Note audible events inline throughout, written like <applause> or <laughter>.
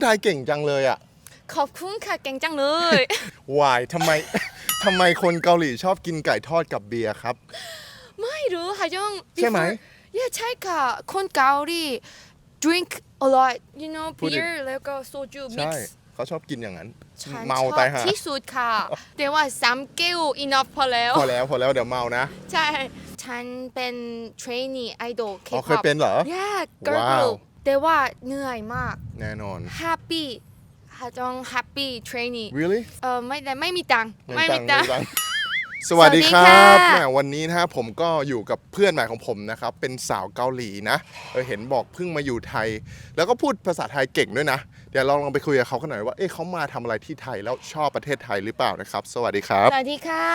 ดไทยเก่งจังเลยอะขอบคุณค่ะเก่งจังเลย วายทำไม ทำไมคนเกาหลีชอบกินไก่ทอดกับเบียร์ครับ ไม่รู้ค่ะจงใช่ไหม before- yeah ใช่ค่ะคนเกาหลี drink a lot you know พูดดิ beer แล้วก็โซจู ใช่ mix เขาชอบกินอย่างนั้น ฉันเมาชอบตายห่าที่สุดค่ะ แต่ว่าสามแก้ว enough พอแล้ว พอแล้วพอแล้วเดี๋ยวเมานะ ใช่ ฉันเป็น trainee idol อ๋อ K-pop เคยเป็นเหรอ yeah girl ว้าว group แต่ว่าเหนื่อยมาก แน่นอน happy ฮาจง happy trainee really เออไม่ได้ไม่มีตังค์ไม่มีตัตังงค์ค์ตังค์ สวัสดีครับสวัสดีค่ะ แหมวันนี้นะฮะผมก็อยู่กับเพื่อนใหม่ของผมนะครับ เป็นสาวเกาหลีนะเออเห็นบอกเพิ่งมาอยู่ไทย แล้วก็พูดภาษาไทยเก่งด้วยนะ เดี๋ยวเราลองไปคุยกับเขากันหน่อยว่า เอ๊ะเขามาทำอะไรที่ไทยแล้วชอบประเทศไทยหรือเปล่านะครับ สวัสดีครับ สวัสดีค่ะ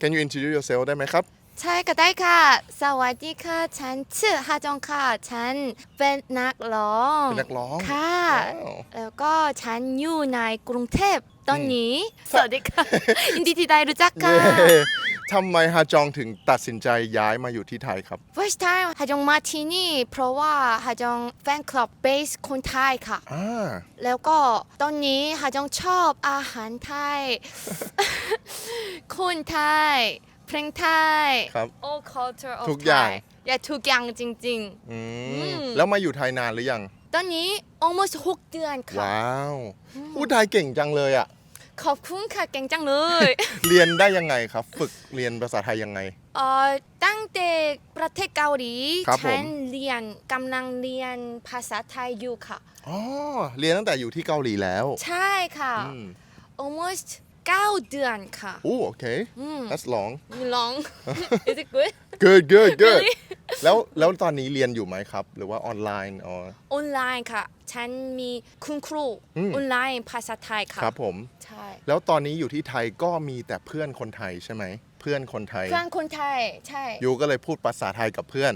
Can you introduce yourself ได้ไหมครับ ใช่ก็ได้ค่ะ สวัสดีค่ะ ฉันชื่อฮาจงค่ะ ฉันเป็นนักร้อง เป็นนักร้องค่ะ ว้าว แล้วก็ฉันอยู่ในกรุงเทพตอนนี้ สวัสดีค่ะ ยินดีที่ได้รู้จักค่ะ เย้ทำไมฮาจองถึงตัดสินใจย้ายมาอยู่ที่ไทยครับ first time ฮาจงมาที่นี่เพราะว่าฮาจงแฟนคลับเบสคนไทยค่ะ อ่า แล้วก็ตอนนี้ฮาจงชอบอาหารไทย คนไทย เพลงไทย ครับ all culture of ทุกอย่าง Thai อย่าทุกอย่างจริง อือืม มแล้วมาอยู่ไทยนานหรือยัง ๆ ตอนนี้ almost 6 เดือนค่ะ ว้าวพูดไทยเก่งจังเลยอะ ขอบคุณค่ะเก่งจังเลย เรียนได้ยังไงครับ ฝึกเรียนภาษาไทยยังไง เอ่อตั้งแต่ประเทศเกาหลีครับผม ฉันเรียนกำลังเรียนภาษาไทยอยู่ค่ะ อ๋อ เรียนตั้งแต่อยู่ที่เกาหลีแล้วใช่ค่ะ อืม almost 9 เดือนค่ะโอ้โอเคอืม that's long long is it good good good good Really? แล้วแล้วตอนนี้เรียนอยู่ไหมครับ หรือว่าออนไลน์อ๋อ ออนไลน์ค่ะ ฉันมีคุณครูอืม ออนไลน์ภาษาไทยค่ะครับผม ใช่แล้วตอนนี้อยู่ที่ไทยก็มีแต่เพื่อนคนไทยใช่ไหม เพื่อนคนไทย เพื่อนคนไทยใช่ ยูก็เลยพูดภาษาไทยกับเพื่อน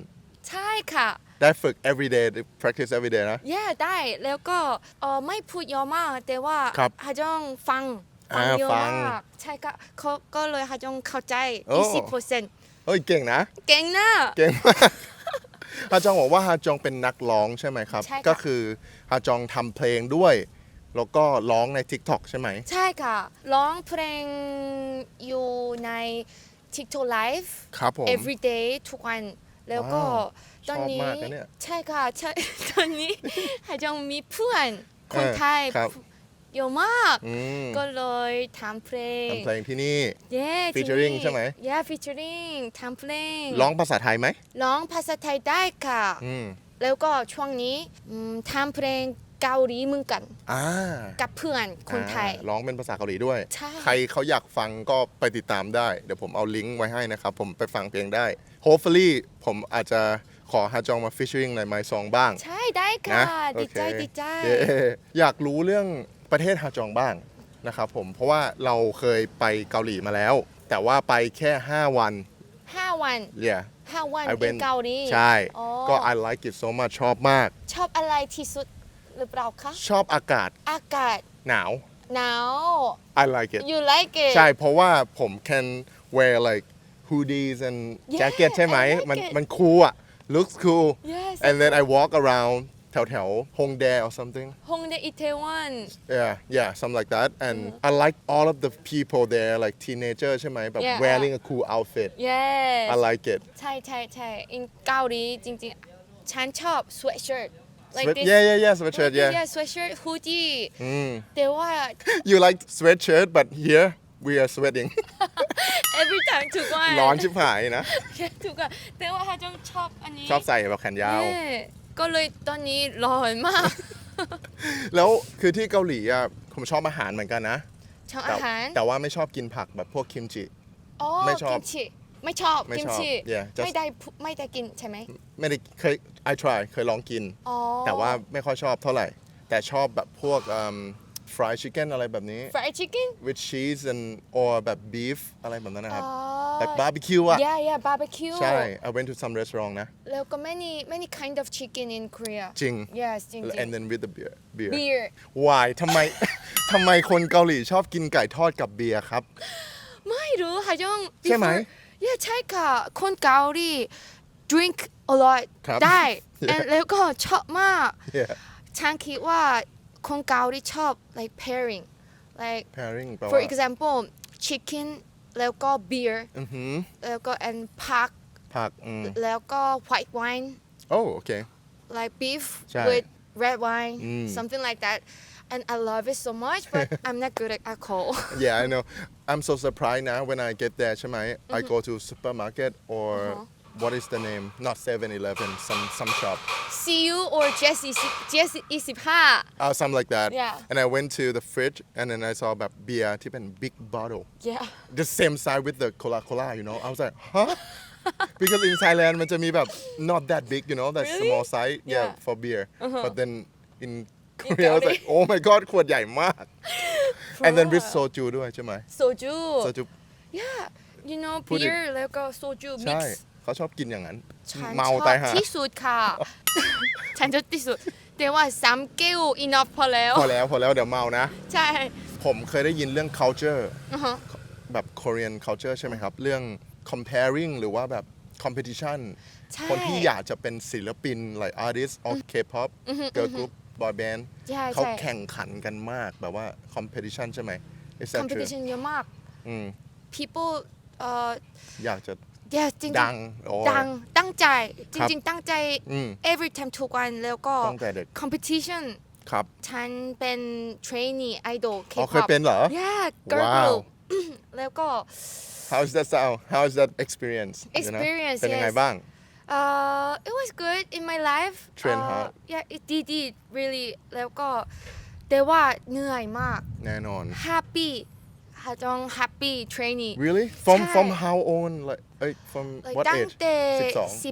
ใช่ค่ะ ได้ฝึก every day practice every day นะ แย่ได้แล้วก็เออไม่พูดเยอะมากแต่ว่าครับฮาจงฟัง ฟังอ่าเยอะฟังมากใช่ก็เขาก็เลยฮาจงเข้าใจ โอ้ 20%เฮ้ยเก่งนะ เก่งนะ เก่งมาก ฮาจองบอกว่าฮาจองเป็นนักร้องใช่ไหมครับ ใช่ค่ะ ก็คือฮาจองทำเพลงด้วย แล้วก็ร้องใน TikTok ใช่ไหม ใช่ค่ะ ร้องเพลงอยู่ใน TikTok Live ครับผม every day ทุกวัน แล้วก็ว้าวตอนนี้ชอบมากนะเนี่ยใช่ค่ะใช่ ตอนนี้ ฮาจงมีเพื่อนคนไทยครับ เยอะมาก อืมก็เลยทำเพลง ทำเพลงที่นี่ เย้ featuring ใช่ไหม เย้ featuring ทำเพลงร้องภาษาไทยไหมร้องภาษาไทยได้ค่ะ อืมแล้วก็ช่วงนี้อืมทำเพลงเกาหลีเหมือนกัน อ่ากับเพื่อนคนไทย อ่าร้องเป็นภาษาเกาหลีด้วย ใช่ ใครเขาอยากฟังก็ไปติดตามได้ เดี๋ยวผมเอาลิงก์ไว้ให้นะครับ ผมไปฟังเพลงได้ hopefully ผมอาจจะขอฮาจองมา featuring ใน My Song บ้าง ใช่ได้นะค่ะดีใจโอเคดีใจ เย้อยากรู้เรื่อง ประเทศฮาจองบ้างนะครับผมเพราะว่าเราเคยไปเกาหลีมาแล้ว แต่ว่าไปแค่ 5 วัน ห้าวัน yeah ห้าวัน I เป็น went เกาหลีใช่ อ๋อก็ I like it so much ชอบมาก ชอบอะไรที่สุดหรือเปล่าคะชอบอากาศอากาศหนาว หนาว I like it you like it ใช่ เพราะว่าผม can wear like hoodies and Yeah, jacket ใช่ไหม I like มัน it มัน cool อะ looks cool yes and then I walk around แถวแถวๆ Hongdae or something ฮงเดอิเทวัน yeah yeah something like that and I like all of the people there like teenager ใช่ไหมแบบ Yeah, wearing a cool outfit yes I like it ใช่ใช่ใช่ in เกาหลีจริงๆ ฉันชอบ sweatshirt like Sweat- this yeah yeah yeah sweatshirt yeah yeah sweatshirt hoodie อืม แต่ว่า <laughs> you like sweatshirt but here we are sweating <laughs> every time ทุกวัน ร้อนชิบหายนะ ทุกวันแต่ว่าฮาจงชอบอันนี้ ชอบใส่แบบแขนยาว เย้ <laughs> ก็เลยตอนนี้ร้อนมากแล้วคือที่เกาหลีอะผมชอบอาหารเหมือนกันนะชอบแต่อาหารแต่ว่าไม่ชอบกินผักแบบพวกคิมจิ อ๋อไม่ชอบกิมชิไม่ชอบไม่กิมชอบชิ yeah, just- ไม่ได้พูไม่ได้กินใช่ไหมไม่ได้เคย I try เคยลองกิน อ๋อ แต่ว่าไม่ค่อยชอบเท่าไหร่ แต่ชอบแบบพวกอืม fried chicken อะไรแบบนี้ fried chicken with cheese and or แบบ beef อะไรแบบนั้นนะครับ อ๋อ like barbecue อะ yeah yeah barbecue ใช่ I went to some restaurant นะ แล้วก็ many many kind of chicken in Korea จริง yes จริงจริ and then with the beer beer beer why ทำไม ทำไมคนเกาหลีชอบกินไก่ทอดกับเบียร์ครับ ไม่รู้ฮะยงใช่ไหม before- yeah ใช่ค่ะคนเกาหลี drink a lot ครับ ได้ Yeah. and แล้วก็ชอบมาก yeah ฉันคิดว่าคนเกาหลีชอบ like pairing like pairing แปล for ว่า example chicken แล้วก็ beer อือหือ แล้วก็ and park ผักอืม แล้วก็ white wine โอ้โอเค like beef ใช่ with red wine, Mm. something like that. And I love it so much, but <laughs> I'm not good at alcohol. <laughs> Yeah, I know. I'm so surprised now when I get there ใช่ไหม I go to supermarket or what is the name not 7-Eleven some some shop See you or Jesse Jesse 25. uh, something like that Yeah. and I went to the fridge and then I saw แบบเบียร์ที่เป็น big bottle Yeah. the same size with the Coca Cola you know I was like huh <laughs> because in Thailand มันจะมีแบบ not that big you know that Really? small size yeah, Yeah. for beer but then in In Korea I was like oh my god <laughs> ขวดใหญ่มาก and then with Bro. soju ด้วยใช่ไหม Soju. soju Yeah. You know, Put it- beer แล้วก็ soju ใช่ mix. เขาชอบกินอย่างนั้น ฉันเมาชอบตายห่าที่สุดค่ะ ฉันชอบที่สุดแต่ว่าสามแก้ว enough พอแล้ว พอแล้วพอแล้วเดี๋ยวเมานะ ใช่ผมเคยได้ยินเรื่อง culture อือฮะแบบ Korean culture ใช่ไหมครับ เรื่อง comparing หรือว่าแบบ competition ใช่ คนที่อยากจะเป็นศิลปิน like artist of K-pop girl group boy band ใช่เขาใช่ แข่งขันกันมากแบบว่า competition ใช่ไหม Is that true competition เยอะมาก อืม people เอ่ออยากจะ yeah จริงๆดังโอ้ดังตั้งใจจครับริงๆ ตั้งใจ อืม every time ทุกวันแล้วก็ ตั้งใจเด็ก competition ครับฉันเป็น trainee idol อ๋อ K-pop เคยเป็นเหรอ yeah girl ว้าว group แล้วก็ How is that sound How is that experience you know? Experience, เป็นยังไง yes. บ้าง uh it was good in my life Train uh, hard. yeah it did it really แล้วก็แต่ว่าเหนื่อยมาก แน่นอน happy ฮาจอง happy trainee Really from ใช่ from how old like เอ้ย from like what ตั้ง age แต่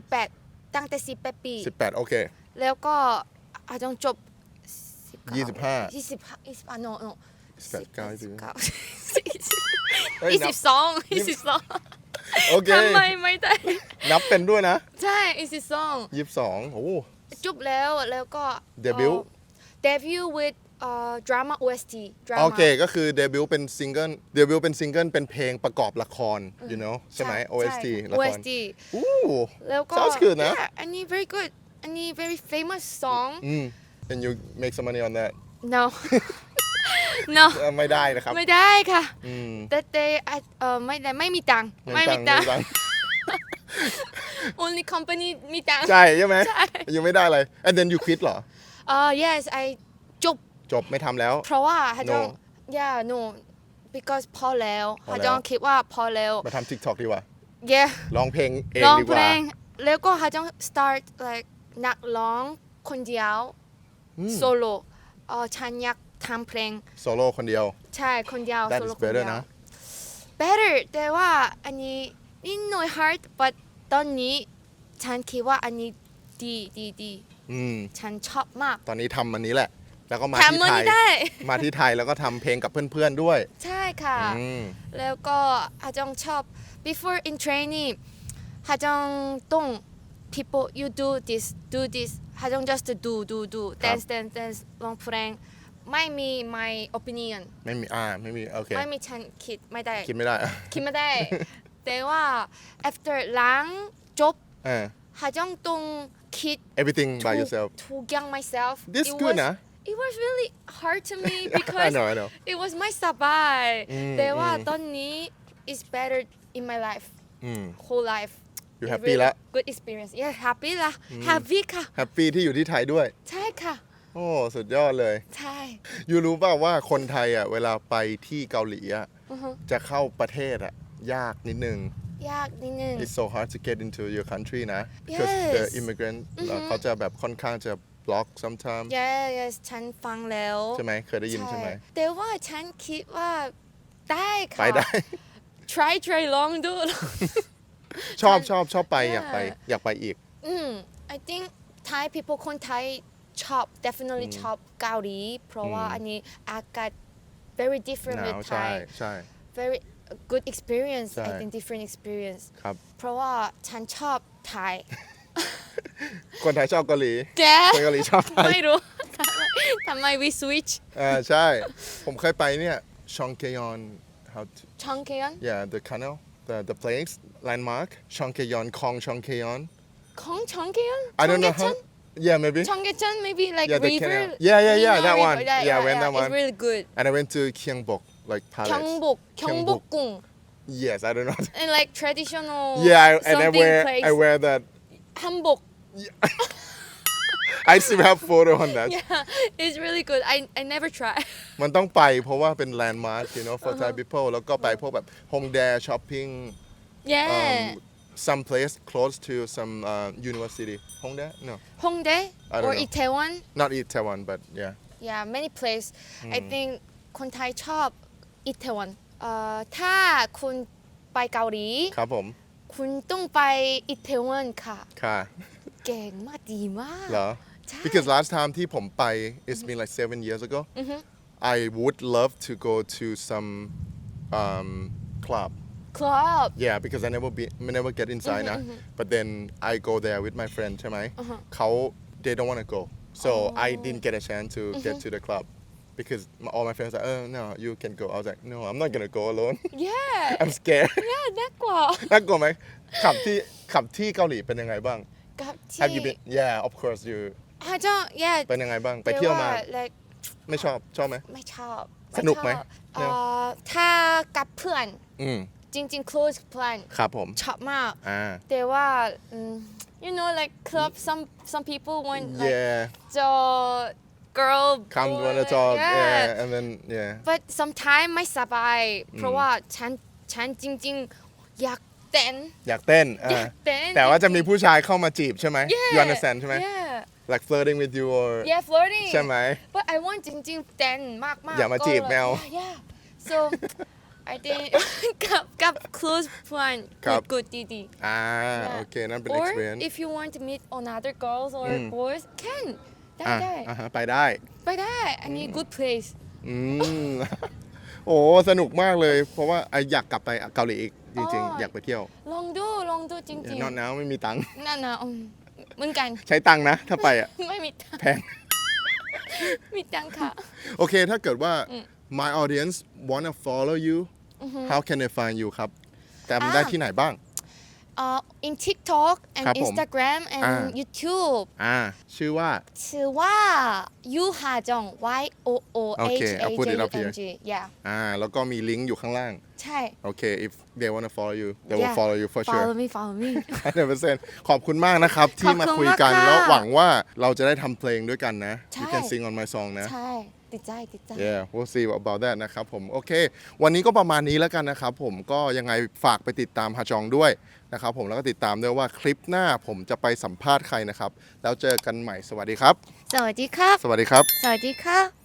12 18ตั้งแต่18ปี18โอเค แล้วก็อาจงจบ25 25 25 no no 18 9 19เอ้ยยี่นัสิบบสองยี่สิบสองโอเค ทำไมไม่ได้ นับเป็นด้วยนะใช่ยี่สิบสอง22โอ้ จบแล้วแล้วก็ Debut? เดบิวต์ with เอ่อ drama OST drama โอเคก็คือเดบิวต์เป็นซิงเกิลเดบิวต์เป็นซิงเกิลเป็นเพลงประกอบละคร you know ใช่ไหม OST ละคร OST อู้ แล้วก็ sounds good นะ yeah อันนี้ very good อันนี้ very famous song อืม and you make some money on that no no เอ่อไม่ได้นะครับไม่ได้ค่ะ อืมแต่แต่อะเออไม่ได้ไม่มีตังค์ไม่ไม่ตัมีงค์ตังค์ไม่ตังค์ only company มีตังค์ ใช่ใช่ไหมใช่ ยังไม่ได้เลย and then you quit เหรอ เอ่อ yes I จบ จบไม่ทำแล้ว เพราะว่าฮาจอง No yeah no because พอแล้วพอฮาแล้วจองคิดว่าพอแล้ว มาทำ TikTok ดีกว่า yeah ร้องเพลงเองร้องดีกเพลว่า งแล้วก็ฮาจอง start like นักร้องคนเดียวอืมโซโล่เอ่อฉันอยากทำเพลง โซโล่คนเดียว ใช่คนเดียว that โซ is โล่คนเดี better ยว นะ better แต่ว่าอันนี้นิดหน่อย hard but ตอนนี้ฉันคิดว่าอันนี้ดีดีดีอืม ฉันชอบมาก ตอนนี้ทำอันนี้แหละ แล้วก็มาทำที่มันไทนี้ยได้ มาที่ไทยแล้วก็ทำเพลงกับเพื่อนๆด้วยใช่ค่ะ อืม แล้วก็ฮาจองชอบ before in training ฮาจองต้อง people you do this do this ฮาจอง just do do do dance dance dance ร้องเพลงไม่มี my opinion ไม่มีอ่าไม่มีโอเคไม่มีฉันคิดไม่ได้ คิดไม่ได้คิดไม่ได้ แต่ว่า after หลังจบเออ ฮาจองต้องคิด everything by ทุก yourself ทุกอย่าง myself this It good was- นะ it was really hard to me I because know I know it was my สบายอืมแต่ว่าอืมตอนนี้ is better in my life อืม whole life You It's happy really ละ good experience yeah happy ละ happy ค่ะ แฮปปี้ที่อยู่ที่ไทยด้วย ใช่ค่ะ โอ้ สุดยอดเลย ใช่ ยูรู้เปล่าว่าคนไทยอะเวลาไปที่เกาหลีอะอือฮึ จะเข้าประเทศอะ ยากนิดนึง ยากนิดนึง It's so hard to get into your country นะ because the Yes immigrant เอ่อเขาจะแบบค่อนข้างจะ block sometimes yeah yes ฉันฟังแล้วใช่ไหมเคยได้ยินใช่ไหมแต่ว่าฉันคิดว่าได้ค่ะ ไปได้ try try ลองดู ชอบชอบชอบไปอยากไป Yeah อยากไปอีกอืม I think Thai people คนไทยชอบ definitely ชอบเกาหลีเพราะว่าอืมอันนี้อากาศ very ห different นาว with ใช่ Thai ใช่ very good experience ใช่ I think different experience ครับเพราะว่าฉันชอบไทย คนไทยชอบเกาหลี แก คนเกาหลีชอบไทย ไม่รู้ ทำไมทำไม we switch อ่าใช่ ผมเคยไปเนี่ยชองเกยอน how to ชองเคยอน yeah the canal the the place landmark ชองเกยอนคลองชองเกยอน ของชองเคยอน I don't know ชอง how เกยอน yeah maybe Cheonggyecheon maybe like Yeah, the river. canal. Yeah, yeah, yeah, River, that river. one. Yeah, Yeah, I went that It's one. really good. and I went to Gyeongbok like palace 경복, 경복. 경복궁, yes I don't know and like traditional. yeah I, and I something wear place. I wear that 한 복. I still have photo on that Yeah, it's really good. I I never try. มันต้องไปเพราะว่าเป็น landmark you know for Uh-huh. Thai people แล้วก็ไปพวกแบบ Hongdae shopping Yeah. um, some place close to some uh, university Hongdae no Hongdae I don't or know. Itaewon. not Itaewon but yeah Yeah, many place. I Hmm. think คนไทยชอบอิตาวันเอ่อถ้าคุณไปเกาหลี ครับผม คุณต้องไปอิตาวันค่ะ ค่ะ เก่งมากดีมาก เหรอ ใช่ because last time ที่ผมไป it's been like seven years ago I would love to go to some um, club คลับ yeah because I never be I never get inside นะ but then I go there with my friend ใช่ไหมเขา they don't want to go so I didn't get a chance to get to the club because my- all my friends are oh no you can go I was like no I'm not gonna go alone yeah I'm scared yeah น่ากลัวน่ากลัวไหมขับที่ขับที่เกาหลีเป็นยังไงบ้าง กับที่ Have you been yeah of course you อาจจะ yeah เป็นยังไงบ้างไปเที่ยวมา แต่ like ไม่ชอบชอบไหม ไม่ชอบสนุกไหมชอบเอ่อถ้ากับเพื่อนอืมจริงๆ close เพื่อนครับผม ชอบมาก อ่า แต่ว่าอืม you know like club some some people want like yeah the girl come boy, wanna talk yeah. yeah and then yeah but sometimes ไม่สบายเพราะว่าฉันฉันจริงๆ อยากเต้น อยากเต้น อยา อ่าก เต้น แต่ว่าจะมีผู้ชายเข้ามาจีบใช่ไหม Yeah, you understand ใช่ไหม yeah like flirting with you or yeah flirting ใช่ไหม but I want จริงๆเต้นมากๆ อย่ามาจีบ ก็เลย แมว yeah yeah so <laughs> I think <laughs> กับกับ close เพื่อน ครับ good good ดีๆ อ่า Yeah. โอเคนั่นเป็น or experience if you want to meet another girls or boys can ได้อ่าได้ อ่าฮะไปได้ ไปได้ อันนี้ good place อืม โอ้สนุกมากเลย เพราะว่าไออยากกลับไปเกาหลีอีกจริง อ๋อๆออยากไปเที่ยวลองดู ลองดูจริงนอนน้ำไม่มีตังค์ ๆ นั่นนะอืมเหมือนกัน ใช้ตังค์นะ ถ้าไปอะ ไม่มีตังค์แพง มีตังค์ค่ะ โอเค ถ้าเกิดว่า my audience wanna follow you how can they find you ครับจำได้อ่า ที่ไหนบ้าง เอ่อ in TikTok and ครับผม Instagram and อ่า YouTube อ่า ชื่อว่า ชื่อว่า ยูฮาจง Y O O H Okay, A I'll put J it U up here. N G yeah อ่า แล้วก็มีลิงก์อยู่ข้างล่าง ใช่ โอเค if they wanna follow you they will Yeah. follow you for sure follow me follow me 100%ขอบคุณมากนะครับ ที่มาคุยกัน ขอบคุณมากค่ะแล้วหวังว่าเราจะได้ทำเพลงด้วยกันนะ ใช่ you can sing on my song นะ ใช่ ติดใจติดใจ Yeah we'll see about that นะครับผมโอเค วันนี้ก็ประมาณนี้แล้วกันนะครับผมก็ยังไงฝากไปติดตามฮาจองด้วยนะครับผมแล้วก็ติดตามด้วยว่าคลิปหน้าผมจะไปสัมภาษณ์ใครนะครับ แล้วเจอกันใหม่สวัสดีครับ สวัสดีครับ สวัสดีครับ สวัสดีครับ